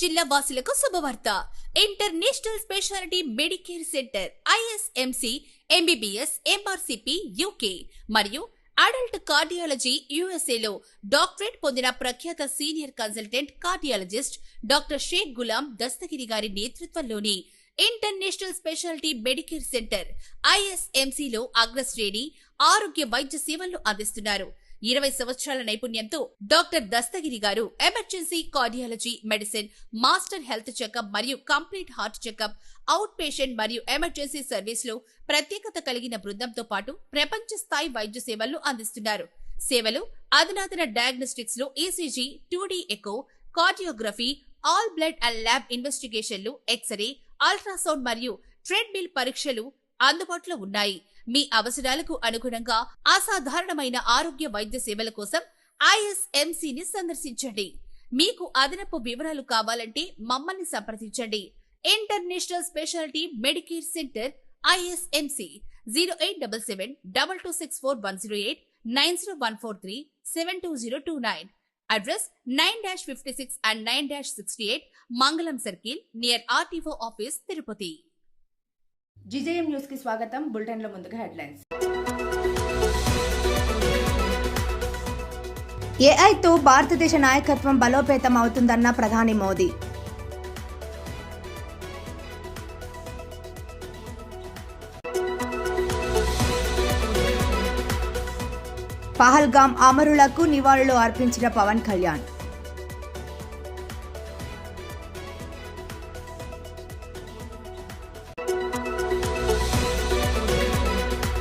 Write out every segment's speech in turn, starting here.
జిల్లా వాసులకు శుభవార్త. International speciality medicare centre ISMC MBBS MRCP UK మరియు అడల్ట్ కార్డియాలజీ యుఎస్ఏలో డాక్టరేట్ పొందిన ప్రఖ్యాత senior consultant cardiologist doctor Sheikh Ghulam Dastagiri గారి నేతృత్వంలోని ఇంటర్నేషనల్ స్పెషాలిటీ మెడికేర్ సెంటర్ ఐఎస్ఎంసిలో అగ్రశ్రేణి ఆరోగ్య వైద్య సేవలు అందిస్తున్నారు. ఇరవై సంవత్సరాల నైపుణ్యంతో డాక్టర్ దస్తగిరి గారు emergency cardiology medicine master health checkup మరియు complete heart checkup out patient మరియు ఎమర్జెన్సీ సర్వీసులు ప్రత్యేకత కలిగిన బృందంతో పాటు ప్రపంచ స్థాయి వైద్య సేవలు అందిస్తున్నారు. సేవలు అధునాతన డయాగ్నోస్టిక్స్లో ECG two D echocardiography all blood and lab ఇన్వెస్టిగేషన్లు X ray ultrasound మరియు ట్రెడ్మిల్ పరీక్షలు అందుబాటులో ఉన్నాయి. మీ అవసరాలకు అనుగుణంగా అసాధారణమైన ఆరోగ్య వైద్య సేవల కోసం ఐఎస్ఎంసిని సందర్శించండి. మీకు అదనపు వివరాలు కావాలంటే మమ్మల్ని సంప్రదించండి. International speciality medicare centre ISMC zero eight double seven double two six four one zero eight nine zero one four three seven two zero two nine. Address nine dash fifty six and nine dash sixty eight Mangalam circle near RTO office Tirupati. GJM న్యూస్కి స్వాగతం. బులెటిన్లో ముందుగా headlines. ఏఐతో భారతదేశ నాయకత్వం బలోపేతం అవుతుందన్న ప్రధాని మోదీ. పహల్గాం అమరులకు నివాళులు అర్పించిన పవన్ కళ్యాణ్.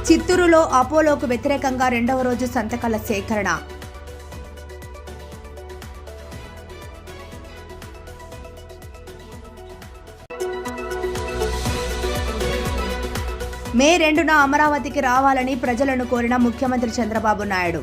చిత్తూరులో అపోలోకు వ్యతిరేకంగా రెండవ రోజు సంతకాల సేకరణ. మే రెండున అమరావతికి రావాలని ప్రజలను కోరిన ముఖ్యమంత్రి చంద్రబాబు నాయుడు.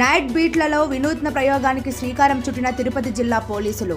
నైట్ బీట్లలో వినూత్న ప్రయోగానికి శ్రీకారం చుట్టిన తిరుపతి జిల్లా పోలీసులు.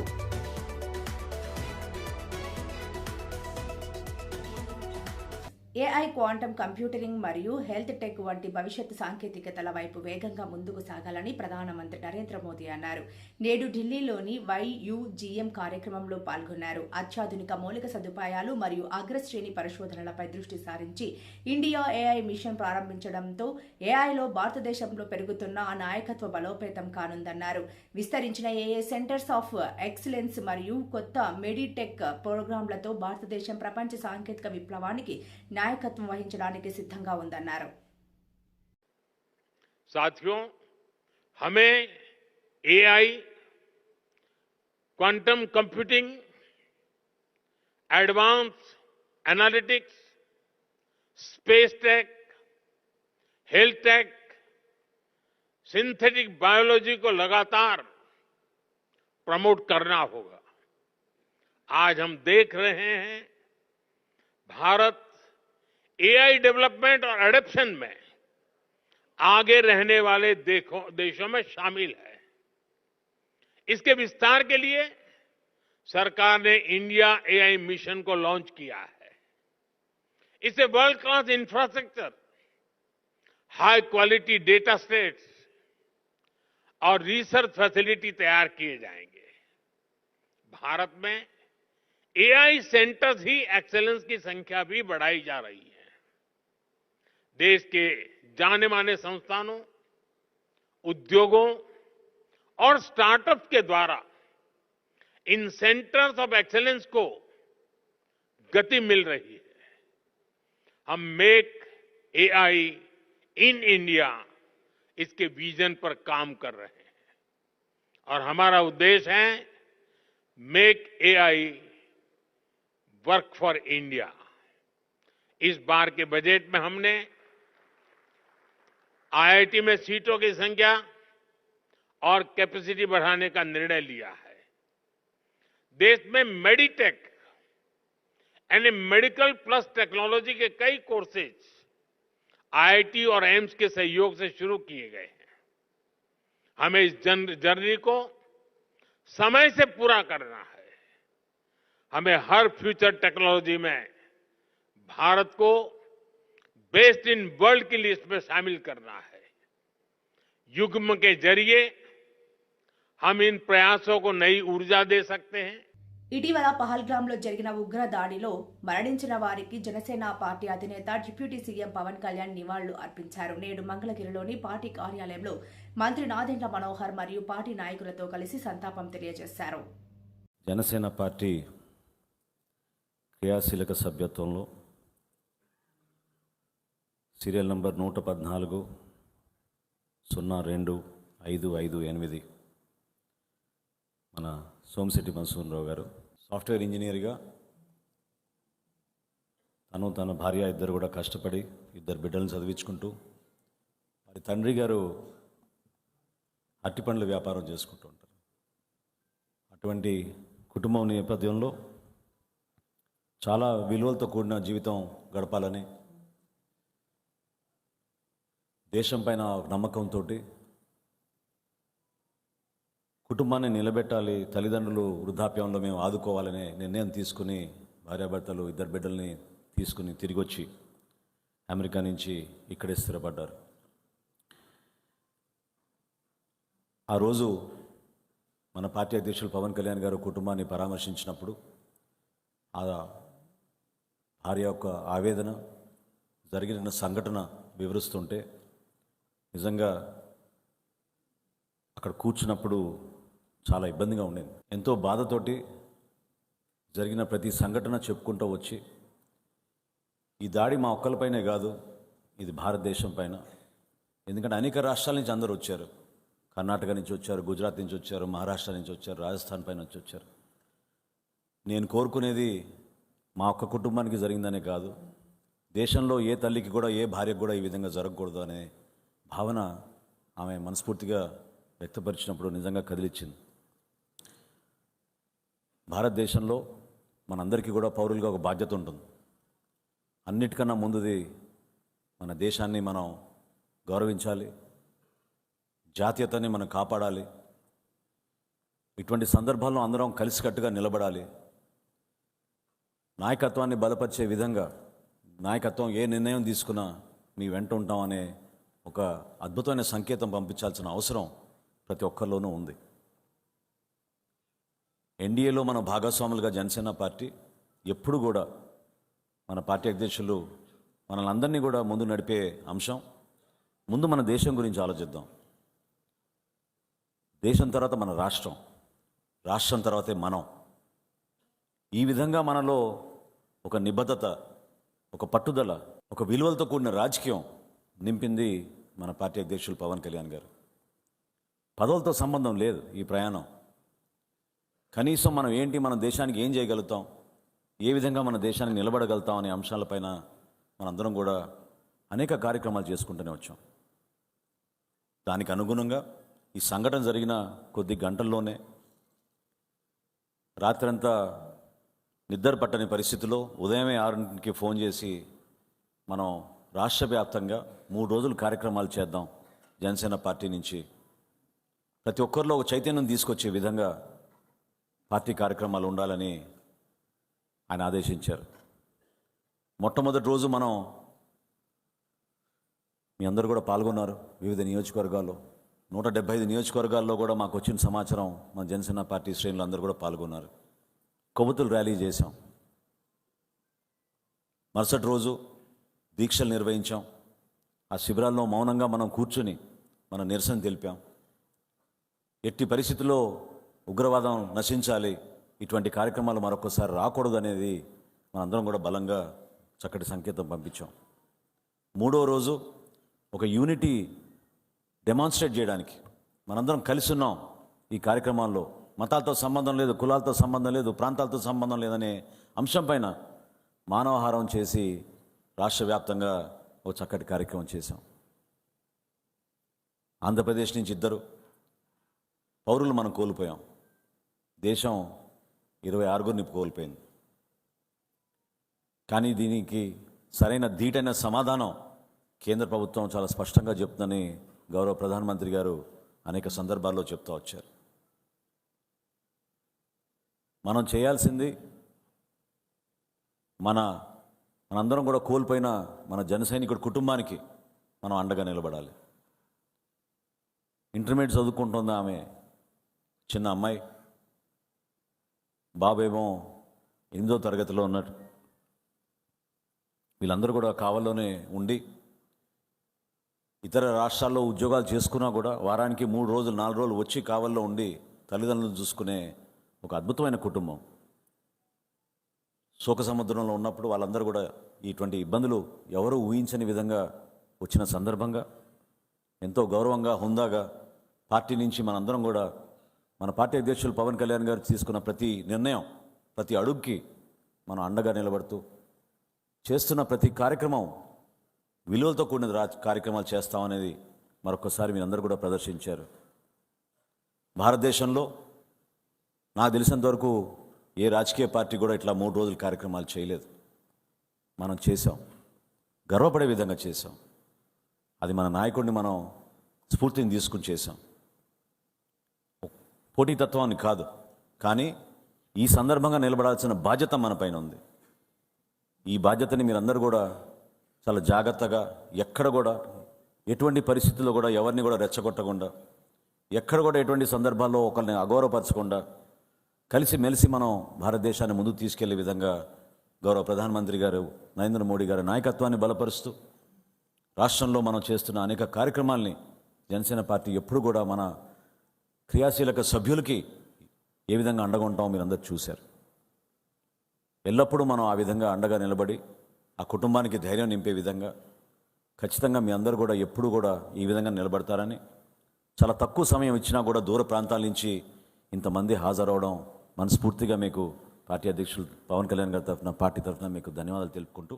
ఏ ఏఐ క్వాంటం కంప్యూటరింగ్ మరియు హెల్త్ టెక్ వంటి భవిష్యత్తు సాంకేతికతల వైపు వేగంగా ముందుకు సాగాలని ప్రధానమంత్రి నరేంద్ర మోదీ అన్నారు. నేడు ఢిల్లీలోని వైయుజిఎం కార్యక్రమంలో పాల్గొన్నారు. అత్యాధునిక మౌలిక సదుపాయాలు మరియు అగ్రశ్రేణి పరిశోధనలపై దృష్టి సారించి ఇండియా ఏఐ మిషన్ ప్రారంభించడంతో ఏఐలో భారతదేశంలో పెరుగుతున్న ఆ నాయకత్వ బలోపేతం కానుందన్నారు. విస్తరించిన ఏఏ సెంటర్స్ ఆఫ్ ఎక్సలెన్స్ మరియు కొత్త మెడిటెక్ ప్రోగ్రాంలతో భారతదేశం ప్రపంచ సాంకేతిక విప్లవానికి నాయకత్వం వహించడానికి సిద్ధంగా ఉందన్నారు साथियों हमें AI quantum computing advance analytics space tech health tech synthetic biology को लगातार प्रमोट करना होगा आज हम देख रहे हैं भारत एआई डेवलपमेंट और एडप्शन में आगे रहने वाले देशों में शामिल है। इसके विस्तार के लिए सरकार ने इंडिया एआई मिशन को लॉन्च किया है। इससे world class infrastructure high quality data sets और रिसर्च फैसिलिटी तैयार किए जाएँगे। भारत में एआई सेंटर्स ही एक्सेलेंस की संख्या भी बढ़ाई जा रही है। देश के जाने माने संस्थानों, उद्योगों और स्टार्टअप्स के द्वारा इन सेंटर्स ऑफ़ एक्सेलेंस को गति मिल रही है। हम मेक एआई इन इंडिया इसके विजन पर काम कर रहे हैं। और हमारा उद्देश्य है make AI work for India इस बार के बजट में हमने आईआईटी में सीटों की संख्या और कैपेसिटी बढ़ाने का निर्णय लिया है। देश में मेडिटेक यानी मेडिकल प्लस टेक्नोलॉजी के कई कोर्सेज आईआईटी और एम्स के सहयोग से शुरू किए गए हैं। हमें इस जर्नी को समय से पूरा करना है। हमें हर फ्यूचर टेक्नोलॉजी में भारत को बेस्ट इन वर्ल्ड की लिस्ट में शामिल करना है युग्म के जरिए हम इन प्रयासों को नई ऊर्जा दे सकते हैं ఇటీవల పహల్గామ్లో జరిగిన ఉగ్ర దాడిలో మరణించిన వారికి జనసేన పార్టీ అధినేత డిప్యూటీ సీఎం పవన్ కళ్యాణ్ నివాళులు అర్పించారు నేడు మంగళగిరిలోని పార్టీ కార్యాలయంలో మంత్రి నాదెండ్ల మనోహర్ మరియు పార్టీ నాయకులతో కలిసి సంతాపం తెలియజేశారు జనసేన పార్టీ క్రియాశీలక సభ్యత్వంలో సీరియల్ నంబర్ నూట పద్నాలుగు సున్నా రెండు ఐదు ఐదు ఎనిమిది. మన సోమశెట్టి మన్సూర్రావు గారు. సాఫ్ట్వేర్ ఇంజనీర్గా తను తన భార్య ఇద్దరు కూడా కష్టపడి ఇద్దరు బిడ్డలను చదివించుకుంటూ మరి తండ్రి గారు అట్టిపండ్ల వ్యాపారం చేసుకుంటూ ఉంటారు. అటువంటి కుటుంబం నేపథ్యంలో చాలా విలువలతో కూడిన జీవితం గడపాలని దేశం పైన నమ్మకంతో కుటుంబాన్ని నిలబెట్టాలి తల్లిదండ్రులు వృద్ధాప్యంలో మేము ఆదుకోవాలనే నిర్ణయం తీసుకుని భార్యాభర్తలు ఇద్దరు బిడ్డల్ని తీసుకుని తిరిగి వచ్చి అమెరికా నుంచి ఇక్కడే స్థిరపడ్డారు. ఆ రోజు మన పార్టీ అధ్యక్షులు పవన్ కళ్యాణ్ గారు కుటుంబాన్ని పరామర్శించినప్పుడు ఆ భార్య యొక్క ఆవేదన జరిగిన సంఘటన వివరిస్తుంటే నిజంగా అక్కడ కూర్చున్నప్పుడు చాలా ఇబ్బందిగా ఉండేది. ఎంతో బాధతోటి జరిగిన ప్రతి సంఘటన చెప్పుకుంటూ వచ్చి ఈ దాడి మా ఒక్కరిపైనే కాదు ఇది భారతదేశం పైన. ఎందుకంటే అనేక రాష్ట్రాల నుంచి అందరూ వచ్చారు. కర్ణాటక నుంచి వచ్చారు గుజరాత్ నుంచి వచ్చారు మహారాష్ట్ర నుంచి వచ్చారు రాజస్థాన్ పైన నుంచి వచ్చారు. నేను కోరుకునేది మా ఒక్క కుటుంబానికి జరిగిందనే కాదు దేశంలో ఏ తల్లికి కూడా ఏ భార్యకు కూడా ఈ విధంగా జరగకూడదు అనే భావన ఆమె మనస్ఫూర్తిగా వ్యక్తపరిచినప్పుడు నిజంగా కదిలిచ్చింది. భారతదేశంలో మనందరికీ కూడా పౌరులుగా ఒక బాధ్యత ఉంటుంది. అన్నిటికన్నా ముందుది మన దేశాన్ని మనం గౌరవించాలి. జాతీయతని మనం కాపాడాలి. ఇటువంటి సందర్భాల్లో అందరం కలిసికట్టుగా నిలబడాలి. నాయకత్వాన్ని బలపరిచే విధంగా నాయకత్వం ఏ నిర్ణయం తీసుకున్నా మీ వెంట ఉంటామనే ఒక అద్భుతమైన సంకేతం పంపించాల్సిన అవసరం ప్రతి ఒక్కరిలోనూ ఉంది. ఎన్డీఏలో మన భాగస్వాములుగా జనసేన పార్టీ ఎప్పుడు కూడా మన పార్టీ అధ్యక్షులు మనల్ని అందరినీ కూడా ముందు నడిపే అంశం. ముందు మన దేశం గురించి ఆలోచిద్దాం. దేశం తర్వాత మన రాష్ట్రం రాష్ట్రం తర్వాతే మనం. ఈ విధంగా మనలో ఒక నిబద్ధత ఒక పట్టుదల ఒక విలువలతో కూడిన రాజకీయం నింపింది మన పార్టీ అధ్యక్షులు పవన్ కళ్యాణ్ గారు. పదవులతో సంబంధం లేదు ఈ ప్రయాణం. కనీసం మనం ఏంటి మన దేశానికి ఏం చేయగలుగుతాం ఏ విధంగా మన దేశానికి నిలబడగలుగుతాం అనే అంశాలపైన మనందరం కూడా అనేక కార్యక్రమాలు చేసుకుంటూనే వచ్చాం. దానికి అనుగుణంగా ఈ సంఘటన జరిగిన కొద్ది గంటల్లోనే రాత్రంతా నిద్ర పట్టని పరిస్థితిలో ఉదయమే ఆరుకి ఫోన్ చేసి మనం రాష్ట్ర వ్యాప్తంగా మూడు రోజులు కార్యక్రమాలు చేద్దాం జనసేన పార్టీ నుంచి. ప్రతి ఒక్కరిలో ఒక చైతన్యం తీసుకొచ్చే విధంగా పార్టీ కార్యక్రమాలు ఉండాలని ఆయన ఆదేశించారు. మొట్టమొదటి రోజు మనం మీ అందరూ కూడా పాల్గొన్నారు వివిధ నియోజకవర్గాల్లో. నూట డెబ్బై ఐదు నియోజకవర్గాల్లో కూడా మాకు వచ్చిన సమాచారం మన జనసేన పార్టీ శ్రేణులు అందరూ కూడా పాల్గొన్నారు. కొవ్వొత్తులు ర్యాలీ చేశాం. మరుసటి రోజు దీక్షలు నిర్వహించాం. ఆ శిబిరాల్లో మౌనంగా మనం కూర్చుని మన నిరసన తెలిపాం. ఎట్టి పరిస్థితుల్లో ఉగ్రవాదం నశించాలి ఇటువంటి కార్యక్రమాలు మరొకసారి రాకూడదు అనేది మనందరం కూడా బలంగా చక్కటి సంకేతం పంపించాం. మూడో రోజు ఒక యూనిటీ డెమాన్స్ట్రేట్ చేయడానికి మనందరం కలిసి ఉన్నాం ఈ కార్యక్రమాల్లో. మతాలతో సంబంధం లేదు కులాలతో సంబంధం లేదు ప్రాంతాలతో సంబంధం లేదనే అంశం పైన మానవహారం చేసి రాష్ట్ర వ్యాప్తంగా ఓ చక్కటి కార్యక్రమం చేశాం. ఆంధ్రప్రదేశ్ నుంచి ఇద్దరు పౌరులు మనం కోల్పోయాం. దేశం ఇరవై ఆరుగురిని కోల్పోయింది. కానీ దీనికి సరైన ధీటైన సమాధానం కేంద్ర ప్రభుత్వం చాలా స్పష్టంగా చెప్తుందని గౌరవ ప్రధానమంత్రి గారు అనేక సందర్భాల్లో చెప్తూ వచ్చారు. మనం చేయాల్సింది మన మనందరం కూడా కోల్పోయిన మన జనసైనికుడి కుటుంబానికి మనం అండగా నిలబడాలి. ఇంటర్మీడియట్ చదువుకుంటుంది ఆమె చిన్న అమ్మాయి. బాబేమో ఎనిమిదో తరగతిలో ఉన్నాడు. వీళ్ళందరూ కూడా కావల్లోనే ఉండి ఇతర రాష్ట్రాల్లో ఉద్యోగాలు చేసుకున్నా కూడా వారానికి మూడు రోజులు నాలుగు రోజులు వచ్చి కావల్లో ఉండి తల్లిదండ్రులు చూసుకునే ఒక అద్భుతమైన కుటుంబం. శోక సముద్రంలో ఉన్నప్పుడు వాళ్ళందరూ కూడా ఇటువంటి ఇబ్బందులు ఎవరూ ఊహించని విధంగా వచ్చిన సందర్భంగా ఎంతో గౌరవంగా హుందాగా పార్టీ నుంచి మనందరం కూడా మన పార్టీ అధ్యక్షులు పవన్ కళ్యాణ్ గారు తీసుకున్న ప్రతి నిర్ణయం ప్రతి అడుగుకి మనం అండగా నిలబడుతూ చేస్తున్న ప్రతి కార్యక్రమం విలువలతో కూడిన రా కార్యక్రమాలు చేస్తామనేది మరొకసారి మీరందరూ కూడా ప్రదర్శించారు. భారతదేశంలో నాకు తెలిసినంత వరకు ఏ రాజకీయ పార్టీ కూడా ఇట్లా మూడు రోజుల కార్యక్రమాలు చేయలేదు. మనం చేసాం గర్వపడే విధంగా చేసాం అది మన నాయకుడిని మనం స్ఫూర్తిని తీసుకుని చేసాం పోటీతత్వాన్ని కాదు. కానీ ఈ సందర్భంగా నిలబడాల్సిన బాధ్యత మన పైన ఉంది. ఈ బాధ్యతని మీరందరూ కూడా చాలా జాగ్రత్తగా ఎక్కడ కూడా ఎటువంటి పరిస్థితుల్లో కూడా ఎవరిని కూడా రెచ్చగొట్టకుండా ఎక్కడ కూడా ఎటువంటి సందర్భాల్లో ఒకరిని అగౌరవపరచకుండా కలిసి మెలిసి మనం భారతదేశాన్ని ముందుకు తీసుకెళ్ళే విధంగా గౌరవ ప్రధానమంత్రి గారు నరేంద్ర మోడీ గారి నాయకత్వాన్ని బలపరుస్తూ రాష్ట్రంలో మనం చేస్తున్న అనేక కార్యక్రమాల్ని జనసేన పార్టీ ఎప్పుడు కూడా మన క్రియాశీలక సభ్యులకి ఏ విధంగా అండగా ఉంటామో మీరందరూ చూశారు. ఎల్లప్పుడూ మనం ఆ విధంగా అండగా నిలబడి ఆ కుటుంబానికి ధైర్యం నింపే విధంగా ఖచ్చితంగా మీ అందరూ కూడా ఎప్పుడు కూడా ఈ విధంగా నిలబడతారని చాలా తక్కువ సమయం ఇచ్చినా కూడా దూర ప్రాంతాల నుంచి ఇంతమంది హాజరవడం మనస్ఫూర్తిగా మీకు పార్టీ అధ్యక్షులు పవన్ కళ్యాణ్ గారి తరఫున పార్టీ తరఫున మీకు ధన్యవాదాలు తెలుపుకుంటూ.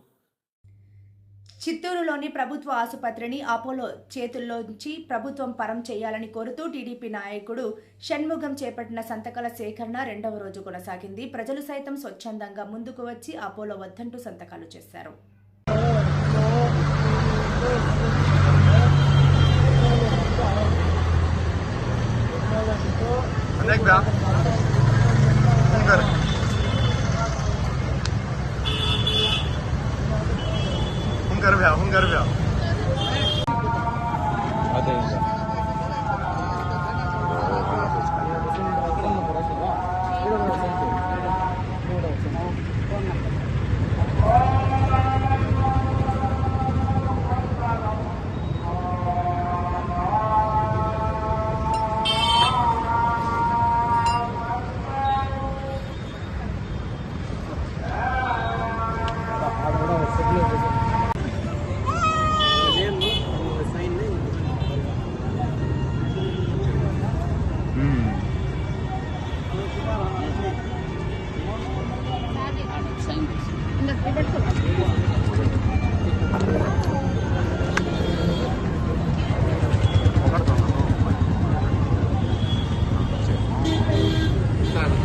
చిత్తూరులోని ప్రభుత్వ ఆసుపత్రిని అపోలో చేతుల్లోంచి ప్రభుత్వం పరం చేయాలని కోరుతూ టీడీపీ నాయకుడు షణ్ముఖం చేపట్టిన సంతకాల సేకరణ రెండవ రోజు కొనసాగింది. ప్రజలు సైతం స్వచ్ఛందంగా ముందుకు వచ్చి అపోలో వద్దంటూ సంతకాలు చేశారు. हुंगर भ्या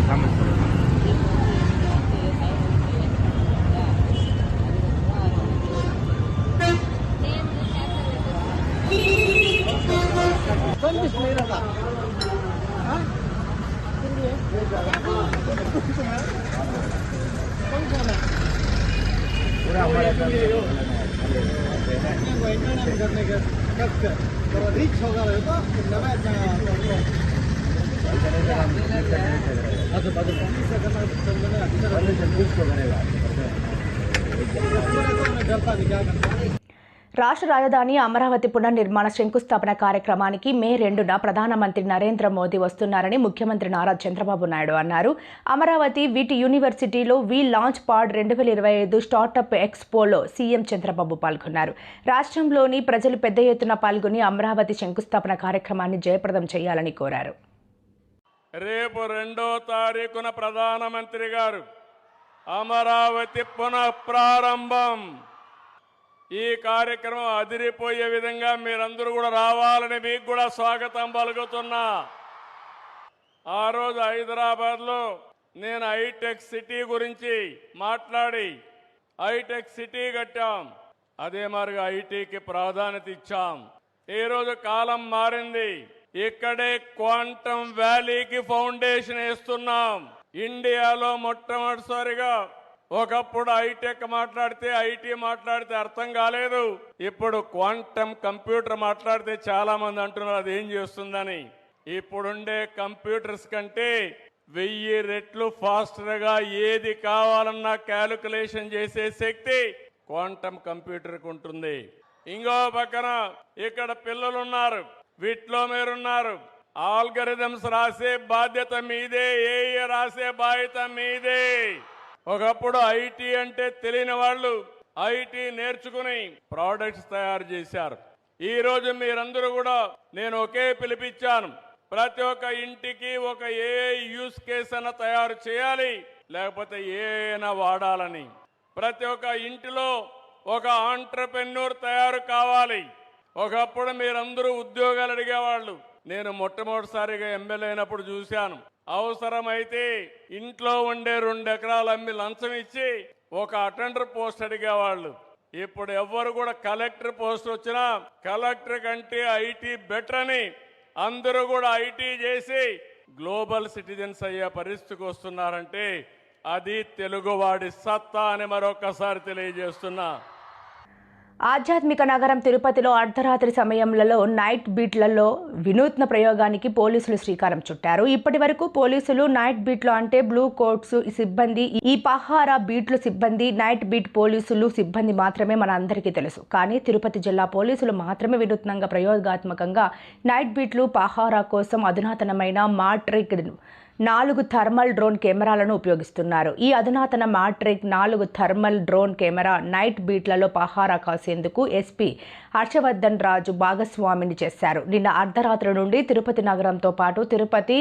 他们 రాష్ట్ర రాజధాని అమరావతి పునర్నిర్మాణ శంకుస్థాపన కార్యక్రమానికి మే రెండున ప్రధానమంత్రి నరేంద్ర మోదీ వస్తున్నారని ముఖ్యమంత్రి నారా చంద్రబాబు నాయుడు అన్నారు. అమరావతి వీటి యూనివర్సిటీలో వి లాంచ్ పాడ్ రెండు వేల ఇరవై ఐదు స్టార్టప్ ఎక్స్పోలో సీఎం చంద్రబాబు పాల్గొన్నారు. రాష్ట్రంలోని ప్రజలు పెద్ద ఎత్తున పాల్గొని అమరావతి శంకుస్థాపన కార్యక్రమాన్ని జయప్రదం చేయాలని కోరారు. రేపు రెండో తారీఖున ప్రధానమంత్రి గారు అమరావతి పునః ప్రారంభం ఈ కార్యక్రమం అదిరిపోయే విధంగా మీరందరూ కూడా రావాలని మీకు కూడా స్వాగతం పలుకుతున్నా. ఆ రోజు హైదరాబాద్లో నేను హైటెక్ సిటీ గురించి మాట్లాడి హైటెక్ సిటీ కట్టాం. అదే మాదిరిగా ఐటీకి ప్రాధాన్యత ఇచ్చాం. ఈ రోజు కాలం మారింది. ఇక్కడే క్వాంటమ్ వ్యాలీకి ఫౌండేషన్ వేస్తున్నాం. ఇండియాలో మొట్టమొదటిసారిగా ఒకప్పుడు హైటెక్ మాట్లాడితే ఐటీ మాట్లాడితే అర్థం కాలేదు. ఇప్పుడు క్వాంటమ్ కంప్యూటర్ మాట్లాడితే చాలా మంది అంటున్నారు అది ఏం చేస్తుందని. ఇప్పుడుండే కంప్యూటర్స్ కంటే వెయ్యి రెట్లు ఫాస్టర్గా ఏది కావాలన్నా క్యాలిక్యులేషన్ చేసే శక్తి క్వాంటమ్ కంప్యూటర్కి ఉంటుంది. ఇంకో పక్కన ఇక్కడ పిల్లలు ఉన్నారు వీటిలో మీరున్నారు. ఆల్గరిథమ్స్ రాసే బాధ్యత మీదే ఏ రాసే బాధ్యత మీదే. ఒకప్పుడు ఐటీ అంటే తెలియని వాళ్ళు ఐటీ నేర్చుకుని ప్రోడక్ట్స్ తయారు చేశారు. ఈ రోజు మీరందరూ కూడా నేను ఒకే పిలిపించాను. ప్రతి ఒక్క ఇంటికి ఒక ఏ యూస్ కేస్ అన్న తయారు చేయాలి లేకపోతే ఏనా వాడాలని. ప్రతి ఒక్క ఇంటిలో ఒక ఆంటర్ప్రెన్యూర్ తయారు కావాలి. ఒకప్పుడు మీరందరూ ఉద్యోగాలు అడిగేవాళ్ళు. నేను మొట్టమొదటిసారిగా ఎమ్మెల్యే అయినప్పుడు చూశాను. అవసరమైతే ఇంట్లో ఉండే రెండు ఎకరాలు అమ్మి లంచం ఇచ్చి ఒక అటెండర్ పోస్ట్ అడిగేవాళ్ళు. ఇప్పుడు ఎవ్వరు కూడా కలెక్టర్ పోస్ట్ వచ్చినా కలెక్టర్ కంటే ఐటీ బెటర్ అని అందరూ కూడా ఐటీ చేసి గ్లోబల్ సిటిజన్స్ అయ్యే పరిస్థితికి వస్తున్నారంటే అది తెలుగువాడి సత్తా అని మరొకసారి తెలియజేస్తున్నా. ఆధ్యాత్మిక నగరం తిరుపతిలో అర్ధరాత్రి సమయంలో నైట్ బీట్లలో వినూత్న ప్రయోగానికి పోలీసులు శ్రీకారం చుట్టారు. ఇప్పటి వరకు పోలీసులు నైట్ బీట్లు అంటే బ్లూ కోట్స్ సిబ్బంది ఈ పహారా బీట్లు సిబ్బంది నైట్ బీట్ పోలీసులు సిబ్బంది మాత్రమే మన అందరికీ తెలుసు. కానీ తిరుపతి జిల్లా పోలీసులు మాత్రమే వినూత్నంగా ప్రయోగాత్మకంగా నైట్ బీట్లు పహారా కోసం అధునాతనమైన మాట్రిక్ నాలుగు థర్మల్ డ్రోన్ కెమెరాలను ఉపయోగిస్తున్నారు. ఈ అధునాతన మాట్రిక్ నాలుగు థర్మల్ డ్రోన్ కెమెరా నైట్ బీట్లలో పహారా కాసేందుకు ఎస్పీ హర్షవర్ధన్ రాజు భాగస్వామిని చేశారు. నిన్న అర్ధరాత్రి నుండి తిరుపతి నగరంతో పాటు తిరుపతి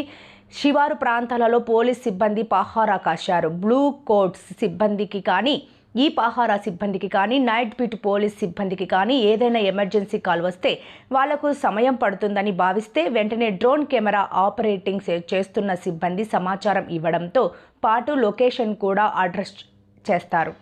శివారు ప్రాంతాలలో పోలీస్ సిబ్బంది పహారా కాశారు. బ్లూ కోట్స్ సిబ్బందికి కానీ ఈ పహారా సిబ్బందికి కానీ నైట్ బీట్ పోలీస్ సిబ్బందికి కానీ ఏదైనా ఎమర్జెన్సీ కాల్ వస్తే వాళ్ళకు సమయం పడుతుందని భావిస్తే వెంటనే డ్రోన్ కెమెరా ఆపరేటింగ్ చేస్తున్న సిబ్బంది సమాచారం ఇవ్వడంతో పాటు లొకేషన్ కూడా అడ్రస్ చేస్తారు.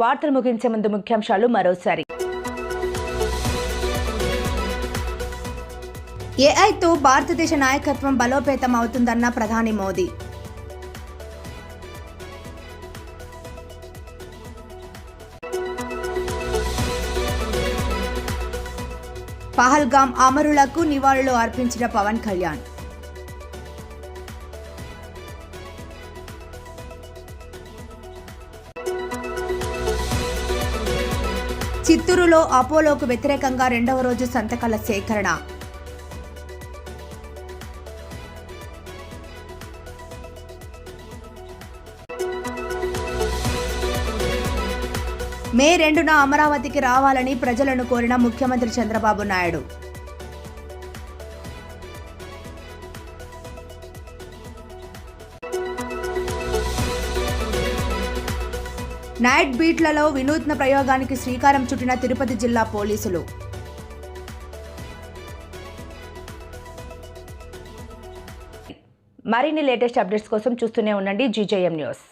వార్తలు ముగించే ముందు ముఖ్యాంశాలు మరోసారి. ఏఐతో భారతదేశ నాయకత్వం బలోపేతం అవుతుందన్న ప్రధాని మోదీ. పహల్గాం అమరులకు నివాళులు అర్పించిన పవన్ కళ్యాణ్. గుంటూరులో అపోలోకు వ్యతిరేకంగా రెండవ రోజు సంతకాల సేకరణ. మే రెండున అమరావతికి రావాలని ప్రజలను కోరిన ముఖ్యమంత్రి చంద్రబాబు నాయుడు. నైట్ బీట్లలో వినూత్న ప్రయోగానికి శ్రీకారం చుట్టిన తిరుపతి జిల్లా పోలీసులు. మరిన్ని లేటెస్ట్ అప్డేట్స్ కోసం చూస్తూనే ఉండండి జీజేఎం న్యూస్.